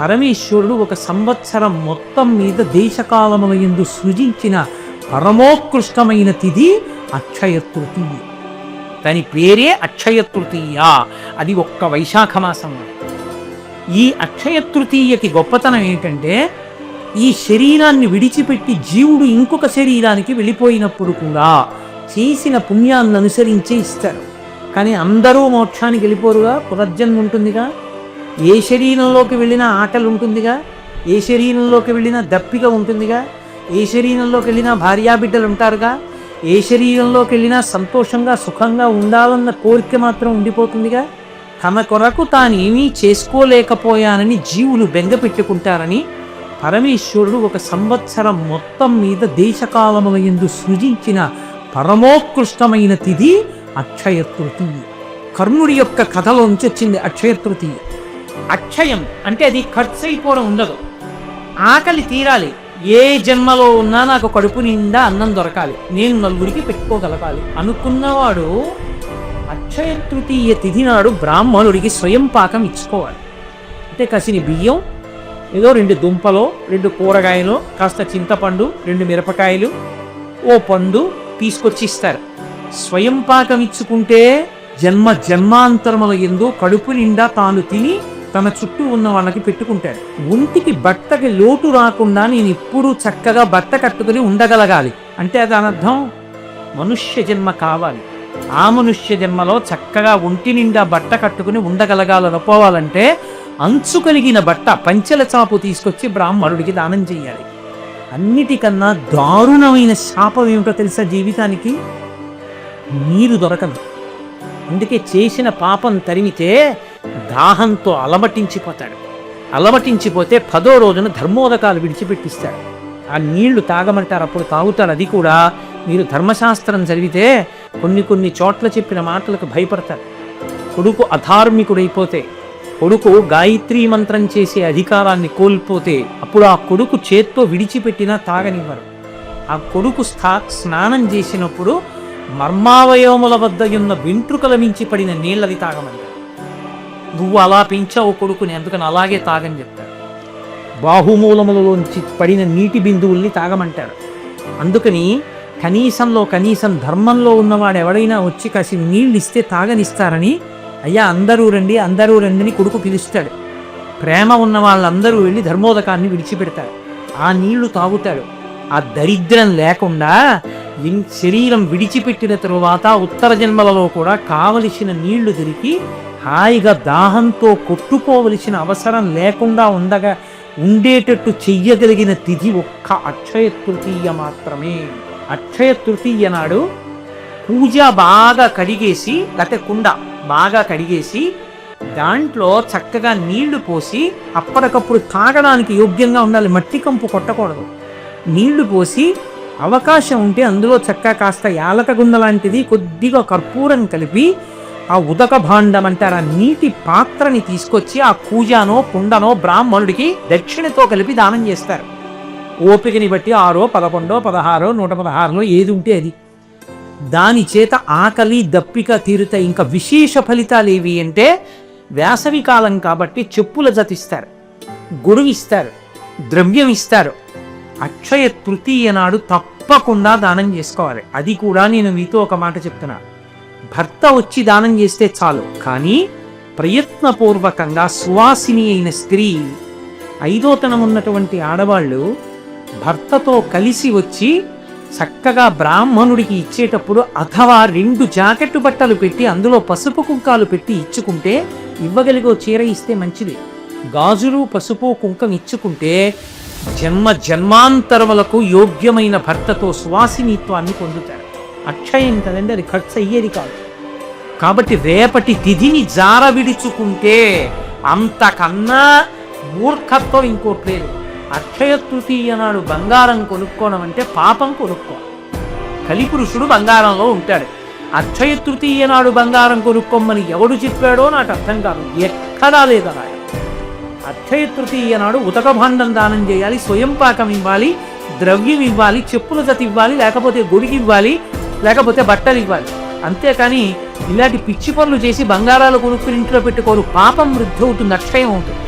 పరమేశ్వరుడు ఒక సంవత్సరం మొత్తం మీద దేశకాలముల ఎందు సృజించిన పరమోత్కృష్టమైన తిథి అక్షయ తృతీయ. దాని పేరే అక్షయ తృతీయ. అది ఒక్క వైశాఖ మాసం. ఈ అక్షయ తృతీయకి గొప్పతనం ఏంటంటే ఈ శరీరాన్ని విడిచిపెట్టి జీవుడు ఇంకొక శరీరానికి వెళ్ళిపోయినప్పుడు కూడా చేసిన పుణ్యాన్ని అనుసరించి ఇస్తారు. కానీ అందరూ మోక్షానికి వెళ్ళిపోరుగా? పునర్జన్మ ఉంటుందిగా? ఏ శరీరంలోకి వెళ్ళినా ఆకలి ఉంటుందిగా? ఏ శరీరంలోకి వెళ్ళినా దప్పిక ఉంటుందిగా? ఏ శరీరంలోకి వెళ్ళినా భార్యాబిడ్డలు ఉంటారుగా? ఏ శరీరంలోకి వెళ్ళినా సంతోషంగా సుఖంగా ఉండాలన్న కోరిక మాత్రం ఉండిపోతుందిగా? తమ కొరకు తాను ఏమీ చేసుకోలేకపోయానని జీవులు బెంగ పెట్టుకుంటారని పరమేశ్వరుడు ఒక సంవత్సరం మొత్తం మీద దేశకాలముల ఎందు సృజించిన పరమోత్కృష్టమైన తిథి అక్షయ తృతీయ. కర్ణుడి యొక్క కథలోంచి వచ్చింది అక్షయ తృతీయ. అక్షయం అంటే అది ఖర్చు అయిపోవడం ఉండదు. ఆకలి తీరాలి. ఏ జన్మలో ఉన్నా నాకు కడుపు నిండా అన్నం దొరకాలి. నేను నలుగురికి పెట్టుకోగలగాలి. అనుకున్నవాడు అక్షయ తృతీయ తిథి నాడు బ్రాహ్మణుడికి స్వయం పాకం ఇచ్చుకోవాలి. అంటే కసిని బియ్యం ఏదో రెండు దుంపలో రెండు కూరగాయలు కాస్త చింతపండు రెండు మిరపకాయలు ఓ పండు తీసుకొచ్చి ఇస్తారు. స్వయం పాకం ఇచ్చుకుంటే జన్మ జన్మాంతరముల ఎందు కడుపు నిండా తాను తిని తన చుట్టూ ఉన్న వాళ్ళకి పెట్టుకుంటాడు. ఒంటికి బట్టకి లోటు రాకుండా నేను ఎప్పుడూ చక్కగా బట్ట కట్టుకుని ఉండగలగాలి. అంటే దాని అర్థం మనుష్య జన్మ కావాలి. ఆ మనుష్య జన్మలో చక్కగా ఒంటి నిండా బట్ట కట్టుకుని ఉండగలగాలనుకోవాలంటే అంచు కలిగిన బట్ట పంచెల చాపు తీసుకొచ్చి బ్రాహ్మణుడికి దానం చేయాలి. అన్నిటికన్నా దారుణమైన శాపం ఏమిటో తెలుసా జీవితానికి? నీరు దొరకదు. అందుకే చేసిన పాపం తరిమితే దాహంతో అలమటించిపోతాడు. అలమటించిపోతే పదో రోజున ధర్మోదకాలు విడిచిపెట్టిస్తాడు. ఆ నీళ్ళు తాగమంటారు అప్పుడు తాగుతారు. అది కూడా మీరు ధర్మశాస్త్రం చదివితే కొన్ని కొన్ని చోట్ల చెప్పిన మాటలకు భయపడతారు. కొడుకు అధార్మికుడైపోతే కొడుకు గాయత్రీ మంత్రం చేసే అధికారాన్ని కోల్పోతే అప్పుడు ఆ కొడుకు చేత్తో విడిచిపెట్టినా తాగనివ్వరు. ఆ కొడుకు స్థా స్నానం చేసినప్పుడు మర్మావయవముల వద్ద ఉన్న వెంట్రుకల మించి పడిన నీళ్ళది తాగమంటారు. నువ్వు అలా పెంచావు కొడుకుని అందుకని అలాగే తాగని చెప్తాడు. బాహుమూలములలోంచి పడిన నీటి బిందువుల్ని తాగమంటాడు. అందుకని కనీసంలో కనీసం ధర్మంలో ఉన్నవాడు ఎవడైనా వచ్చి కాసి నీళ్ళు ఇస్తే తాగనిస్తారని అయ్యా అందరూ రండి అందరూ రండి అని కొడుకు పిలుస్తాడు. ప్రేమ ఉన్న వాళ్ళందరూ వెళ్ళి ధర్మోదకాన్ని విడిచిపెడతారు. ఆ నీళ్ళు తాగుతాడు. ఆ దరిద్రం లేకుండా శరీరం విడిచిపెట్టిన తరువాత ఉత్తర జన్మలలో కూడా కావలసిన నీళ్ళు దొరికి హాయిగా దాహంతో కొట్టుకోవలసిన అవసరం లేకుండా ఉండగా ఉండేటట్టు చెయ్యగలిగిన తిథి ఒక్క అక్షయ తృతీయ మాత్రమే. అక్షయ తృతీయ నాడు పూజ బాగా కడిగేసి లేకపోతే కుండ బాగా కడిగేసి దాంట్లో చక్కగా నీళ్ళు పోసి అప్పటికప్పుడు తాగడానికి యోగ్యంగా ఉండాలి మట్టి కంపు కొట్టకూడదు. నీళ్ళు పోసి అవకాశం ఉంటే అందులో చక్కగా కాస్త యాలక గుంద లాంటిది కొద్దిగా కర్పూరం కలిపి ఆ ఉదక భాండం అంటారు ఆ నీటి పాత్రని తీసుకొచ్చి ఆ కూజానో కుండనో బ్రాహ్మణుడికి దక్షిణతో కలిపి దానం చేస్తారు. ఓపికని బట్టి ఆరో పదకొండో పదహారో నూట పదహారులో ఏది ఉంటే అది. దాని చేత ఆకలి దప్పిక తీరుతాయి ఇంకా విశేష ఫలితాలు ఏవి అంటే వేసవి కాలం కాబట్టి చెప్పుల జతిస్తారు గురువు ఇస్తారు ద్రవ్యం ఇస్తారు అక్షయ తృతీయ నాడు తప్పకుండా దానం చేసుకోవాలి. అది కూడా నేను మీతో ఒక మాట చెప్తున్నాను భర్త వచ్చి దానం చేస్తే చాలు. కానీ ప్రయత్నపూర్వకంగా సువాసిని అయిన స్త్రీ ఐదోతనం ఉన్నటువంటి ఆడవాళ్ళు భర్తతో కలిసి వచ్చి చక్కగా బ్రాహ్మణుడికి ఇచ్చేటప్పుడు అథవా రెండు జాకెట్టు బట్టలు పెట్టి అందులో పసుపు కుంకాలు పెట్టి ఇచ్చుకుంటే ఇవ్వగలిగో చీర ఇస్తే మంచిది. గాజులు పసుపు కుంకం ఇచ్చుకుంటే జన్మ జన్మాంతరములకు యోగ్యమైన భర్తతో సువాసినిత్వాన్ని పొందుతారు. అక్షయం కదండి అది ఖర్చు అయ్యేది కాదు. కాబట్టి రేపటి తిథిని జార విడుచుకుంటే అంతకన్నా మూర్ఖత్వం ఇంకోటి లేదు. అక్షయ తృతీయ నాడు బంగారం కొనుక్కోవడం అంటే పాపం కొనుక్కో. కలిపురుషుడు బంగారంలో ఉంటాడు. అక్షయ తృతీయ నాడు బంగారం కొనుక్కోమని ఎవడు చెప్పాడో నాకు అర్థం కాదు. ఎక్కడా లేదా అక్షయ తృతీయ నాడు ఉతక భాండం దానం చేయాలి స్వయం పాకం ఇవ్వాలి ద్రవ్యం ఇవ్వాలి చెప్పుల జత ఇవ్వాలి లేకపోతే గుడికి ఇవ్వాలి లేకపోతే బట్టలు ఇవ్వాలి. అంతేకాని ఇలాంటి పిచ్చి పనులు చేసి బంగారాలు కొనుక్కుని ఇంట్లో పెట్టుకోరు. పాపం వృద్ధి అవుతుంది అక్షయం అవుతుంది.